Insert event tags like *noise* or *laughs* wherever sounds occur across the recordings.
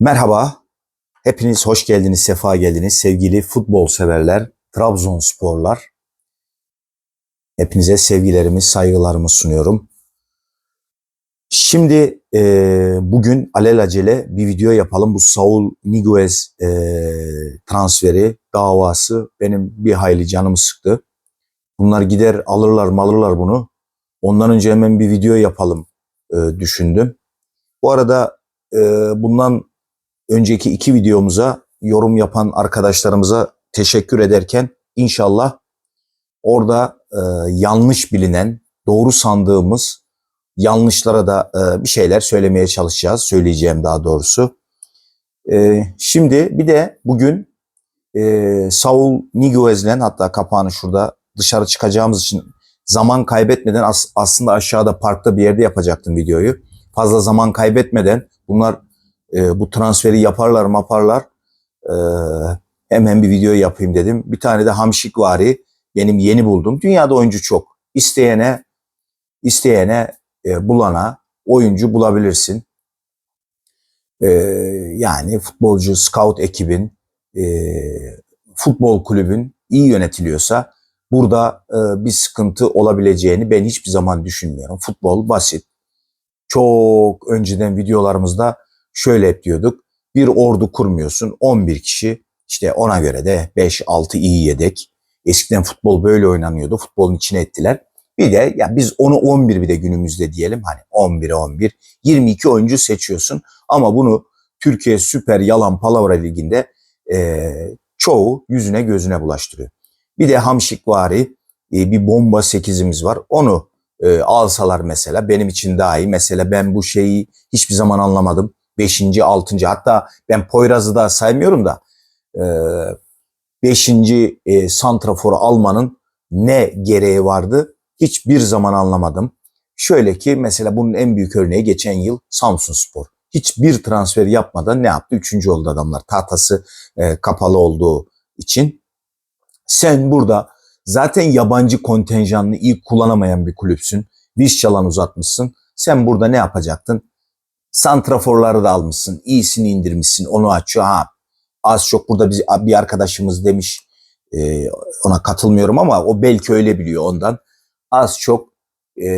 Merhaba, hepiniz hoş geldiniz, sefa geldiniz sevgili futbol severler, Trabzonsporlar. Hepinize sevgilerimi, saygılarımı sunuyorum. Şimdi e, bugün alelacele bir video yapalım. Bu Saul Niguez e, transferi, davası benim bir hayli canımı sıktı. Bunlar gider alırlar malırlar bunu. Ondan önce hemen bir video yapalım e, düşündüm. Bu arada e, bundan önceki iki videomuza yorum yapan arkadaşlarımıza teşekkür ederken inşallah orada e, yanlış bilinen, doğru sandığımız yanlışlara da e, bir şeyler söylemeye çalışacağız. Söyleyeceğim daha doğrusu. E, şimdi bir de bugün e, Saul Niguez'le hatta kapağını şurada dışarı çıkacağımız için zaman kaybetmeden as- aslında aşağıda parkta bir yerde yapacaktım videoyu. Fazla zaman kaybetmeden bunlar e, bu transferi yaparlar maparlar e, hemen bir video yapayım dedim. Bir tane de Hamşikvari benim yeni buldum. Dünyada oyuncu çok. İsteyene isteyene e, bulana oyuncu bulabilirsin. E, yani futbolcu, scout ekibin, e, futbol kulübün iyi yönetiliyorsa burada e, bir sıkıntı olabileceğini ben hiçbir zaman düşünmüyorum. Futbol basit. Çok önceden videolarımızda şöyle hep diyorduk. Bir ordu kurmuyorsun 11 kişi işte ona göre de 5-6 iyi yedek. Eskiden futbol böyle oynanıyordu. Futbolun içine ettiler. Bir de ya biz onu 11 bir de günümüzde diyelim hani 11'e 11 22 oyuncu seçiyorsun ama bunu Türkiye Süper Yalan Palavra Ligi'nde e, çoğu yüzüne gözüne bulaştırıyor. Bir de Hamşikvari e, bir bomba 8'imiz var. Onu e, alsalar mesela benim için daha iyi. Mesela ben bu şeyi hiçbir zaman anlamadım. 5. 6. hatta ben Poyraz'ı da saymıyorum da 5. E, santraforu almanın ne gereği vardı hiçbir zaman anlamadım. Şöyle ki mesela bunun en büyük örneği geçen yıl Samsun Spor. Hiçbir transfer yapmadan ne yaptı? Üçüncü oldu adamlar. Tahtası e, kapalı olduğu için. Sen burada zaten yabancı kontenjanını iyi kullanamayan bir kulüpsün. Diş çalan uzatmışsın. Sen burada ne yapacaktın? Santraforları da almışsın. iyisini indirmişsin. Onu açıyor. Ha, az çok burada bir, bir arkadaşımız demiş. e, ona katılmıyorum ama o belki öyle biliyor ondan. Az çok e,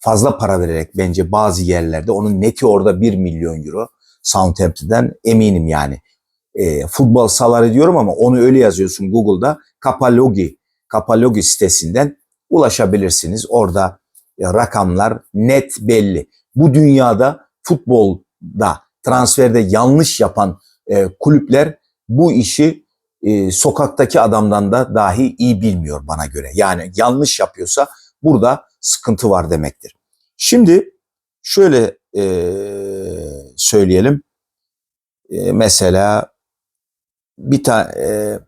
fazla para vererek bence bazı yerlerde onun neti orada 1 milyon euro. Southampton'dan eminim yani. E, futbol salar diyorum ama onu öyle yazıyorsun Google'da. Kapalogi, Kapalogi sitesinden ulaşabilirsiniz. Orada e, rakamlar net belli. Bu dünyada futbolda transferde yanlış yapan e, kulüpler bu işi e, sokaktaki adamdan da dahi iyi bilmiyor bana göre. Yani yanlış yapıyorsa burada sıkıntı var demektir. Şimdi şöyle e, söyleyelim. E, mesela bir tane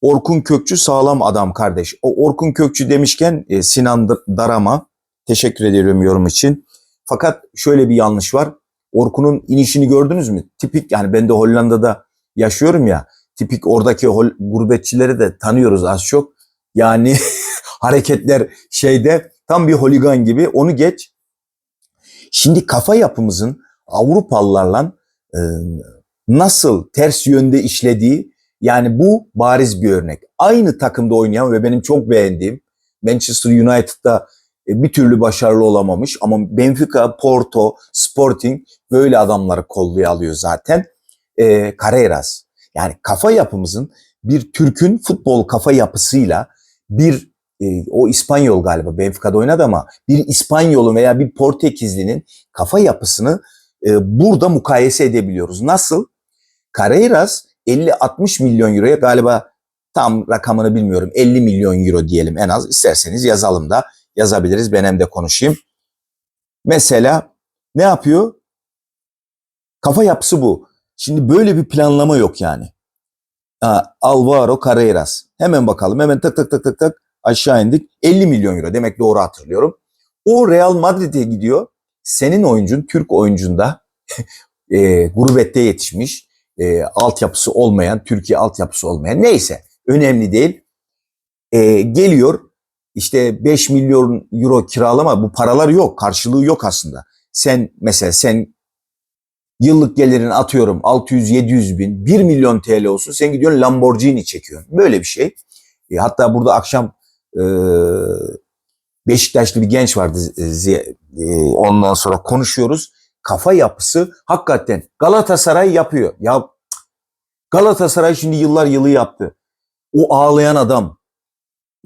Orkun Kökçü sağlam adam kardeş. O Orkun Kökçü demişken e, Sinan Darama teşekkür ediyorum yorum için. Fakat şöyle bir yanlış var. Orkun'un inişini gördünüz mü? Tipik yani ben de Hollanda'da yaşıyorum ya. Tipik oradaki hol, gurbetçileri de tanıyoruz az çok. Yani *laughs* hareketler şeyde tam bir holigan gibi onu geç. Şimdi kafa yapımızın Avrupalılarla e, nasıl ters yönde işlediği yani bu bariz bir örnek. Aynı takımda oynayan ve benim çok beğendiğim Manchester United'da bir türlü başarılı olamamış ama Benfica, Porto, Sporting böyle adamları kolluya alıyor zaten. E, Carreras. Yani kafa yapımızın bir Türk'ün futbol kafa yapısıyla bir e, o İspanyol galiba Benfica'da oynadı ama bir İspanyol'un veya bir Portekizli'nin kafa yapısını e, burada mukayese edebiliyoruz. Nasıl? Carreras 50-60 milyon euroya galiba tam rakamını bilmiyorum 50 milyon euro diyelim en az isterseniz yazalım da yazabiliriz ben hem de konuşayım. Mesela ne yapıyor? Kafa yapısı bu. Şimdi böyle bir planlama yok yani. Ha, Alvaro Carreras. Hemen bakalım. Hemen tık tık tık tık tık aşağı indik. 50 milyon euro. Demek doğru hatırlıyorum. O Real Madrid'e gidiyor. Senin oyuncun, Türk oyuncunda *laughs* e, gurbette yetişmiş. E, altyapısı olmayan, Türkiye altyapısı olmayan. Neyse. Önemli değil. E, geliyor. İşte 5 milyon euro kiralama bu paralar yok. Karşılığı yok aslında. Sen mesela sen Yıllık gelirin atıyorum 600-700 bin, 1 milyon TL olsun. Sen gidiyorsun Lamborghini çekiyorsun. Böyle bir şey. E, hatta burada akşam e, Beşiktaşlı bir genç vardı. e, ondan sonra konuşuyoruz. Kafa yapısı hakikaten Galatasaray yapıyor. Ya Galatasaray şimdi yıllar yılı yaptı. O ağlayan adam,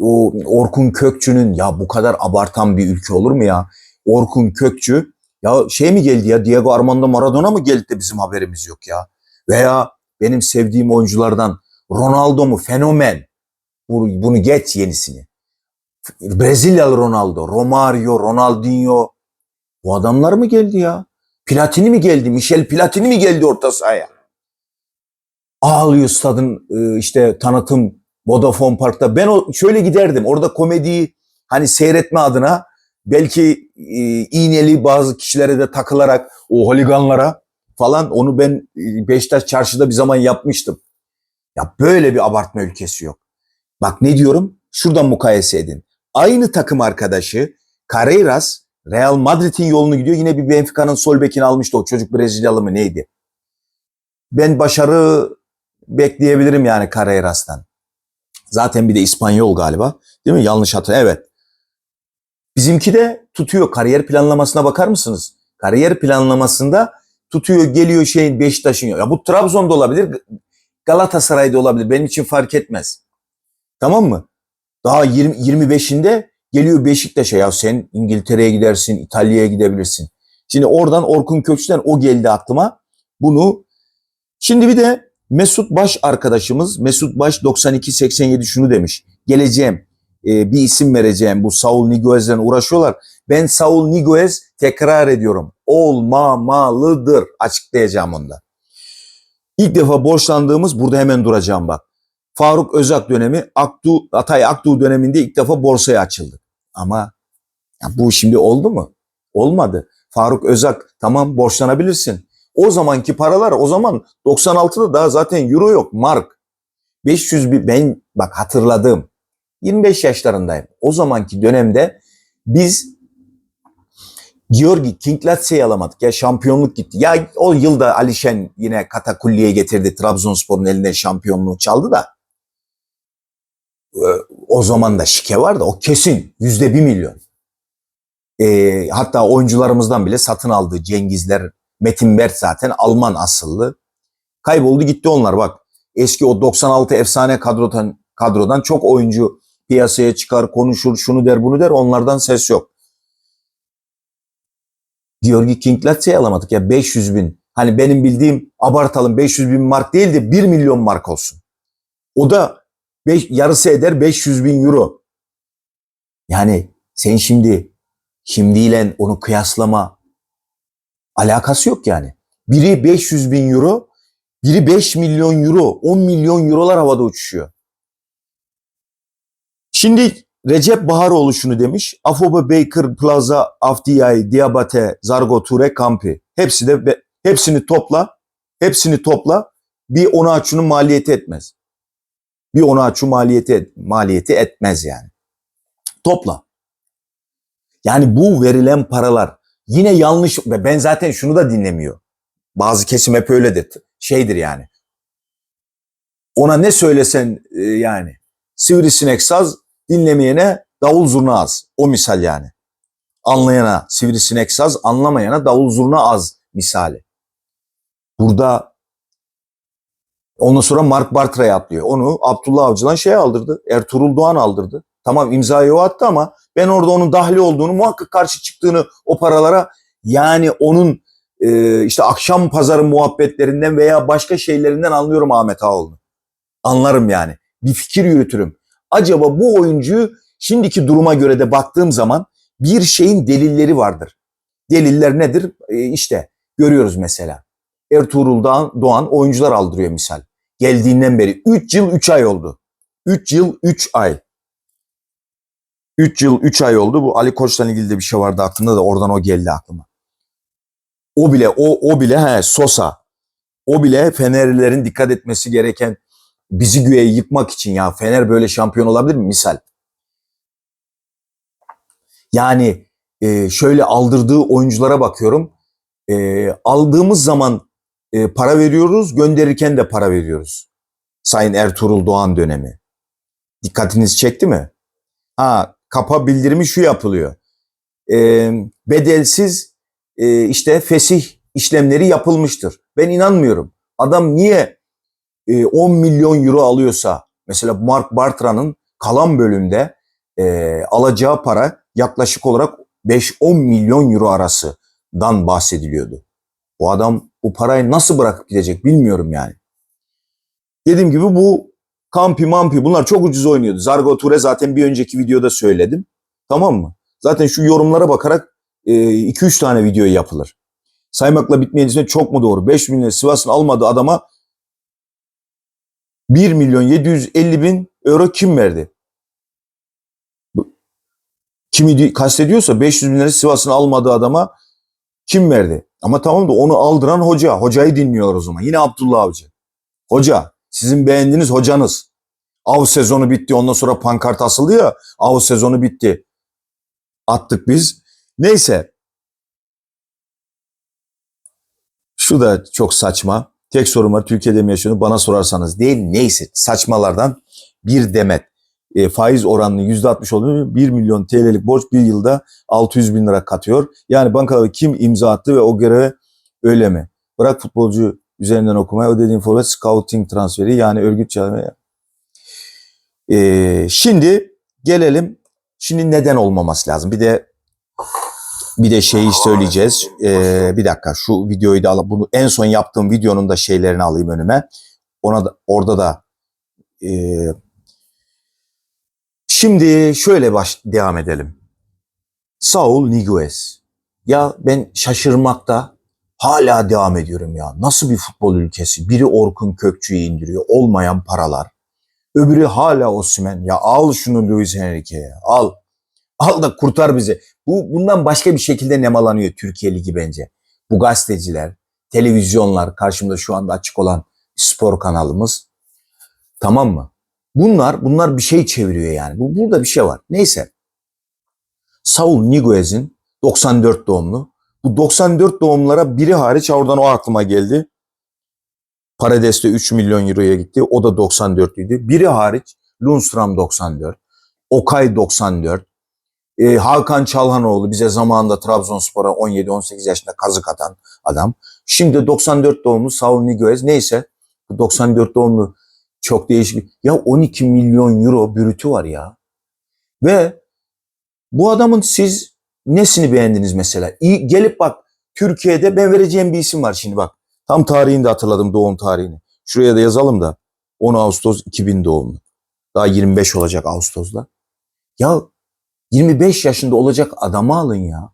o Orkun Kökçü'nün ya bu kadar abartan bir ülke olur mu ya? Orkun Kökçü ya şey mi geldi ya Diego Armando Maradona mı geldi de bizim haberimiz yok ya? Veya benim sevdiğim oyunculardan Ronaldo mu fenomen? Bu- Bunu geç yenisini. Brezilyalı Ronaldo, Romario, Ronaldinho. Bu adamlar mı geldi ya? Platini mi geldi? Michel Platini mi geldi orta sahaya? Ağlıyor stadın e, işte tanıtım Vodafone Park'ta. Ben o şöyle giderdim. Orada komediyi hani seyretme adına belki e, iğneli bazı kişilere de takılarak o holiganlara falan onu ben e, Beşiktaş çarşıda bir zaman yapmıştım. Ya böyle bir abartma ülkesi yok. Bak ne diyorum? Şuradan mukayese edin. Aynı takım arkadaşı Carreras Real Madrid'in yolunu gidiyor. Yine bir Benfica'nın sol bekini almıştı o çocuk Brezilyalı mı neydi? Ben başarı bekleyebilirim yani Carreras'tan. Zaten bir de İspanyol galiba. Değil mi? Yanlış hatı. Evet. Bizimki de tutuyor. Kariyer planlamasına bakar mısınız? Kariyer planlamasında tutuyor geliyor şeyin Beşiktaş'ın. Ya bu Trabzon'da olabilir. Galatasaray'da olabilir. Benim için fark etmez. Tamam mı? Daha 20, 25'inde geliyor Beşiktaş'a. Ya sen İngiltere'ye gidersin, İtalya'ya gidebilirsin. Şimdi oradan Orkun Kökçü'den o geldi aklıma. Bunu Şimdi bir de Mesut Baş arkadaşımız Mesut Baş 9287 şunu demiş. Geleceğim e, bir isim vereceğim bu Saul Niguez'den uğraşıyorlar. Ben Saul Niguez tekrar ediyorum. Olmamalıdır. Açıklayacağım onda. İlk defa borçlandığımız burada hemen duracağım bak. Faruk Özak dönemi Aktu, Atay Aktu döneminde ilk defa borsaya açıldı. Ama ya bu şimdi oldu mu? Olmadı. Faruk Özak tamam borçlanabilirsin. O zamanki paralar o zaman 96'da daha zaten euro yok mark. 500 bir ben bak hatırladım. 25 yaşlarındayım. O zamanki dönemde biz Georgi Kinglatse'yi alamadık. Ya şampiyonluk gitti. Ya o yılda Alişen yine Katakulli'ye getirdi. Trabzonspor'un elinden şampiyonluğu çaldı da. Ee, O zaman da şike vardı. O kesin. Yüzde bir milyon. Ee, hatta oyuncularımızdan bile satın aldı. Cengizler, Metin Bert zaten Alman asıllı. Kayboldu gitti onlar bak. Eski o 96 efsane kadrodan, kadrodan çok oyuncu piyasaya çıkar, konuşur, şunu der, bunu der. Onlardan ses yok. Georgi Kinglatse'yi alamadık ya 500 bin. Hani benim bildiğim abartalım 500 bin mark değil de 1 milyon mark olsun. O da beş, yarısı eder 500 bin euro. Yani sen şimdi şimdiyle onu kıyaslama alakası yok yani. Biri 500 bin euro, biri 5 milyon euro, 10 milyon eurolar havada uçuşuyor. Şimdi Recep Baharoğlu şunu demiş. Afobe Baker Plaza Afdiyay Diabate Zargo Ture Kampi. Hepsi de hepsini topla. Hepsini topla. Bir Onaçu'nun maliyeti etmez. Bir Onaçu maliyeti et- maliyeti etmez yani. Topla. Yani bu verilen paralar yine yanlış ve ben zaten şunu da dinlemiyor. Bazı kesim hep öyledir. Şeydir yani. Ona ne söylesen e, yani sivrisinek saz dinlemeyene davul zurna az. O misal yani. Anlayana sivrisinek saz, anlamayana davul zurna az misali. Burada ondan sonra Mark Bartra'ya atlıyor. Onu Abdullah Avcı'dan şey aldırdı. Ertuğrul Doğan aldırdı. Tamam imzayı o attı ama ben orada onun dahli olduğunu muhakkak karşı çıktığını o paralara yani onun e, işte akşam pazarı muhabbetlerinden veya başka şeylerinden anlıyorum Ahmet Ağoğlu'nu. Anlarım yani. Bir fikir yürütürüm. Acaba bu oyuncuyu şimdiki duruma göre de baktığım zaman bir şeyin delilleri vardır. Deliller nedir? E, işte görüyoruz mesela. Ertuğrul Doğan, oyuncular aldırıyor misal. Geldiğinden beri 3 yıl 3 ay oldu. 3 yıl 3 ay. 3 yıl 3 ay oldu. Bu Ali Koç'la ilgili de bir şey vardı aklımda da oradan o geldi aklıma. O bile o o bile he Sosa. O bile Fenerlilerin dikkat etmesi gereken bizi güye yıkmak için ya Fener böyle şampiyon olabilir mi misal? Yani e, şöyle aldırdığı oyunculara bakıyorum. e, aldığımız zaman e, para veriyoruz, gönderirken de para veriyoruz. Sayın Ertuğrul Doğan dönemi. Dikkatinizi çekti mi? Ha, kapa bildirimi şu yapılıyor. E, bedelsiz e, işte fesih işlemleri yapılmıştır. Ben inanmıyorum. Adam niye e, 10 milyon euro alıyorsa mesela Mark Bartra'nın kalan bölümde e, alacağı para yaklaşık olarak 5-10 milyon euro arasından bahsediliyordu. Bu adam bu parayı nasıl bırakıp gidecek bilmiyorum yani. Dediğim gibi bu Kampi Mampi bunlar çok ucuz oynuyordu. Zargo Ture zaten bir önceki videoda söyledim. Tamam mı? Zaten şu yorumlara bakarak 2-3 e, tane video yapılır. Saymakla bitmeyeceğine çok mu doğru? 5 milyon Sivas'ın almadığı adama 1 milyon 750 bin euro kim verdi? Kimi kastediyorsa 500 bin lira Sivas'ın almadığı adama kim verdi? Ama tamam da onu aldıran hoca. Hocayı dinliyor o zaman. Yine Abdullah Avcı. Hoca. Sizin beğendiğiniz hocanız. Av sezonu bitti. Ondan sonra pankart asıldı ya. Av sezonu bitti. Attık biz. Neyse. Şu da çok saçma. Tek sorum var. Türkiye'de mi yaşıyorsunuz? Bana sorarsanız değil. Neyse. Saçmalardan bir demet. E, faiz oranının %60 olduğunu 1 milyon TL'lik borç bir yılda 600 bin lira katıyor. Yani bankada kim imza attı ve o göreve öyle mi? Bırak futbolcu üzerinden okumaya ödediğin forvet scouting transferi yani örgüt çağırmaya. Ee, şimdi gelelim. Şimdi neden olmaması lazım? Bir de bir de şeyi söyleyeceğiz. Ee, bir dakika şu videoyu da alıp bunu en son yaptığım videonun da şeylerini alayım önüme. Ona da orada da e, şimdi şöyle baş devam edelim. Saul Niguez. Ya ben şaşırmakta hala devam ediyorum ya. Nasıl bir futbol ülkesi? Biri Orkun Kökçü'yü indiriyor. Olmayan paralar. Öbürü hala Osman. Ya al şunu Luis Enrique'ye. Al. Al da kurtar bizi. Bu bundan başka bir şekilde nemalanıyor Türkiye Ligi bence. Bu gazeteciler, televizyonlar, karşımda şu anda açık olan spor kanalımız. Tamam mı? Bunlar bunlar bir şey çeviriyor yani. Bu burada bir şey var. Neyse. Saul Niguez'in 94 doğumlu. Bu 94 doğumlara biri hariç oradan o aklıma geldi. Parades'te 3 milyon euroya gitti. O da 94'lüydü. Biri hariç Lundstram 94. Okay 94. Ee, Hakan Çalhanoğlu bize zamanında Trabzonspor'a 17-18 yaşında kazık atan adam. Şimdi 94 doğumlu Saul Niguez neyse 94 doğumlu çok değişik. Ya 12 milyon euro bürütü var ya. Ve bu adamın siz nesini beğendiniz mesela? İyi, gelip bak Türkiye'de ben vereceğim bir isim var şimdi bak. Tam tarihini de hatırladım doğum tarihini. Şuraya da yazalım da 10 Ağustos 2000 doğumlu. Daha 25 olacak Ağustos'ta. Ya 25 yaşında olacak adamı alın ya.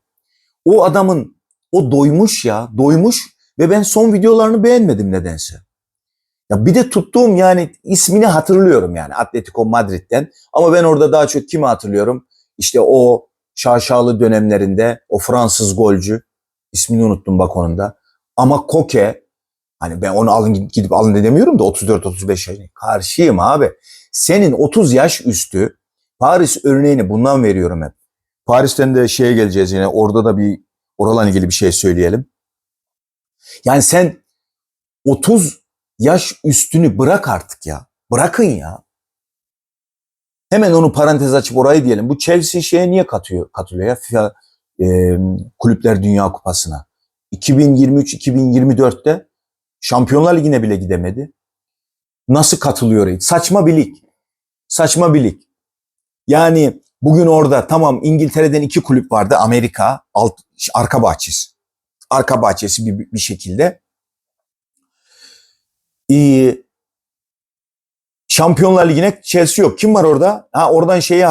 O adamın o doymuş ya doymuş ve ben son videolarını beğenmedim nedense. Ya bir de tuttuğum yani ismini hatırlıyorum yani Atletico Madrid'den. Ama ben orada daha çok kimi hatırlıyorum? İşte o şaşalı dönemlerinde o Fransız golcü ismini unuttum bak onun da. Ama Koke hani ben onu alın gidip alın demiyorum da 34-35 yaş karşıyım abi. Senin 30 yaş üstü Paris örneğini bundan veriyorum hep. Paris'ten de şeye geleceğiz yine orada da bir oralarla ilgili bir şey söyleyelim. Yani sen 30 yaş üstünü bırak artık ya. Bırakın ya. Hemen onu parantez açıp orayı diyelim. Bu Chelsea şeye niye katıyor, katılıyor ya FIFA e, Kulüpler Dünya Kupası'na? 2023-2024'te Şampiyonlar Ligi'ne bile gidemedi. Nasıl katılıyor? Saçma bir lig. Saçma bir lig. Yani bugün orada tamam İngiltere'den iki kulüp vardı. Amerika alt, arka bahçesi. Arka bahçesi bir, bir şekilde. Ee, Şampiyonlar Ligi'ne Chelsea yok. Kim var orada? Ha oradan şeye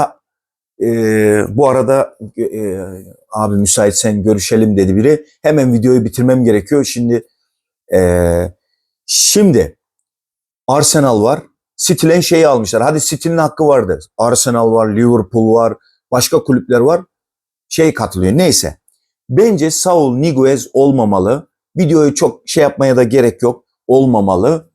e, bu arada e, abi müsaitsen görüşelim dedi biri. Hemen videoyu bitirmem gerekiyor. Şimdi e, şimdi Arsenal var. City'len şeyi almışlar. Hadi City'nin hakkı vardı. Arsenal var, Liverpool var, başka kulüpler var. Şey katılıyor. Neyse. Bence Saul Niguez olmamalı. Videoyu çok şey yapmaya da gerek yok. Olmamalı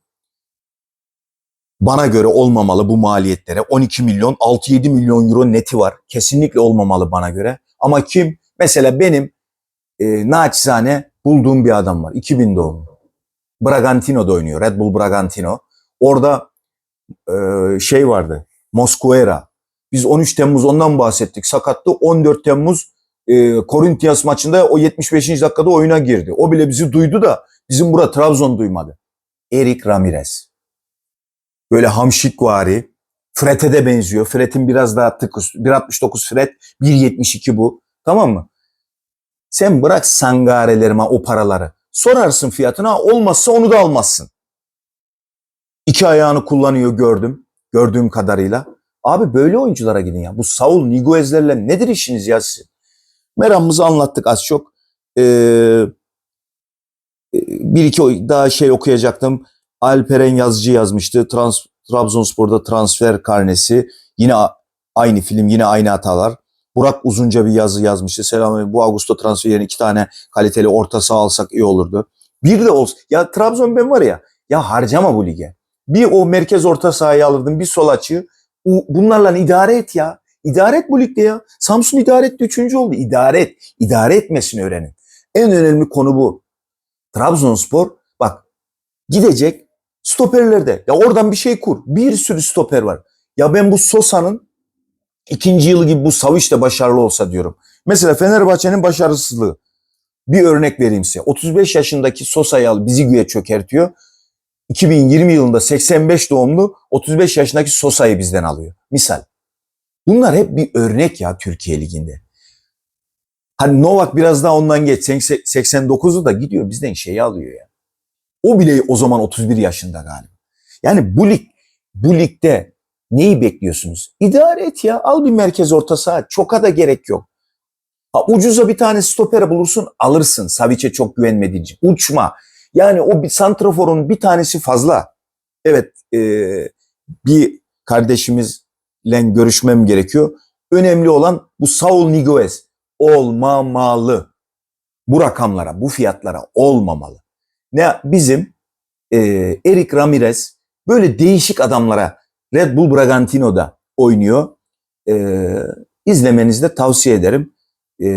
bana göre olmamalı bu maliyetlere. 12 milyon, 6-7 milyon euro neti var. Kesinlikle olmamalı bana göre. Ama kim? Mesela benim e, naçizane bulduğum bir adam var. 2000 doğumlu. Bragantino'da oynuyor. Red Bull Bragantino. Orada e, şey vardı. Mosquera. Biz 13 Temmuz ondan bahsettik. Sakattı. 14 Temmuz e, Corinthians maçında o 75. dakikada oyuna girdi. O bile bizi duydu da bizim bura Trabzon duymadı. Erik Ramirez. Böyle hamşikvari. Fred'e de benziyor. Fred'in biraz daha tık üstü. 1.69 Fred. 1.72 bu. Tamam mı? Sen bırak sangarelerime o paraları. Sorarsın fiyatına olmazsa onu da almazsın. İki ayağını kullanıyor gördüm. Gördüğüm kadarıyla. Abi böyle oyunculara gidin ya. Bu Saul Niguez'lerle nedir işiniz ya sizin? Meramımızı anlattık az çok. Ee, e, bir iki daha şey okuyacaktım. Alperen Yazıcı yazmıştı. Trans, Trabzonspor'da transfer karnesi. Yine aynı film, yine aynı hatalar. Burak uzunca bir yazı yazmıştı. Selam bu Ağustos transfer yerine iki tane kaliteli orta saha alsak iyi olurdu. Bir de olsun. Ya Trabzon ben var ya ya harcama bu lige. Bir o merkez orta sahayı alırdın bir sol açığı. Bunlarla idare et ya. İdare et bu ligde ya. Samsun idare etti üçüncü oldu. İdare et. İdare etmesini öğrenin. En önemli konu bu. Trabzonspor bak gidecek stoperlerde. Ya oradan bir şey kur. Bir sürü stoper var. Ya ben bu Sosa'nın ikinci yılı gibi bu Savic de başarılı olsa diyorum. Mesela Fenerbahçe'nin başarısızlığı. Bir örnek vereyim size. 35 yaşındaki Sosa'yı al bizi güye çökertiyor. 2020 yılında 85 doğumlu 35 yaşındaki Sosa'yı bizden alıyor. Misal. Bunlar hep bir örnek ya Türkiye Ligi'nde. Hani Novak biraz daha ondan geç. 89'u da gidiyor bizden şeyi alıyor ya. O bile o zaman 31 yaşında galiba. Yani bu lig, bu ligde neyi bekliyorsunuz? İdare et ya. Al bir merkez orta saha. Çoka da gerek yok. Ha, ucuza bir tane stopere bulursun alırsın. Savic'e çok güvenmediğin. Uçma. Yani o bir santraforun bir tanesi fazla. Evet e, bir kardeşimizle görüşmem gerekiyor. Önemli olan bu Saul Niguez olmamalı. Bu rakamlara, bu fiyatlara olmamalı. Ne bizim e, Erik Ramirez böyle değişik adamlara Red Bull Bragantino'da oynuyor. E, izlemenizi de tavsiye ederim. E,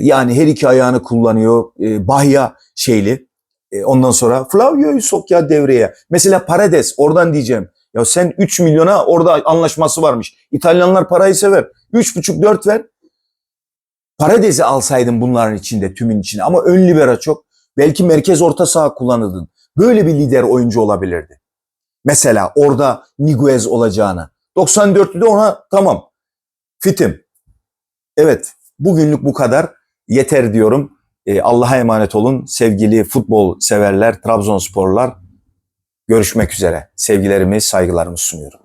yani her iki ayağını kullanıyor. E, Bahya şeyli. E, ondan sonra Flavio'yu sok ya devreye. Mesela Paredes oradan diyeceğim. Ya sen 3 milyona orada anlaşması varmış. İtalyanlar parayı sever. 3,5-4 ver. Parades'i alsaydın bunların içinde tümün içine ama ön libero çok. Belki merkez orta saha kullanırdın. Böyle bir lider oyuncu olabilirdi. Mesela orada Niguez olacağına. 94'lü de ona tamam fitim. Evet bugünlük bu kadar. Yeter diyorum. Ee, Allah'a emanet olun sevgili futbol severler, Trabzonsporlar. Görüşmek üzere. Sevgilerimi, saygılarımı sunuyorum.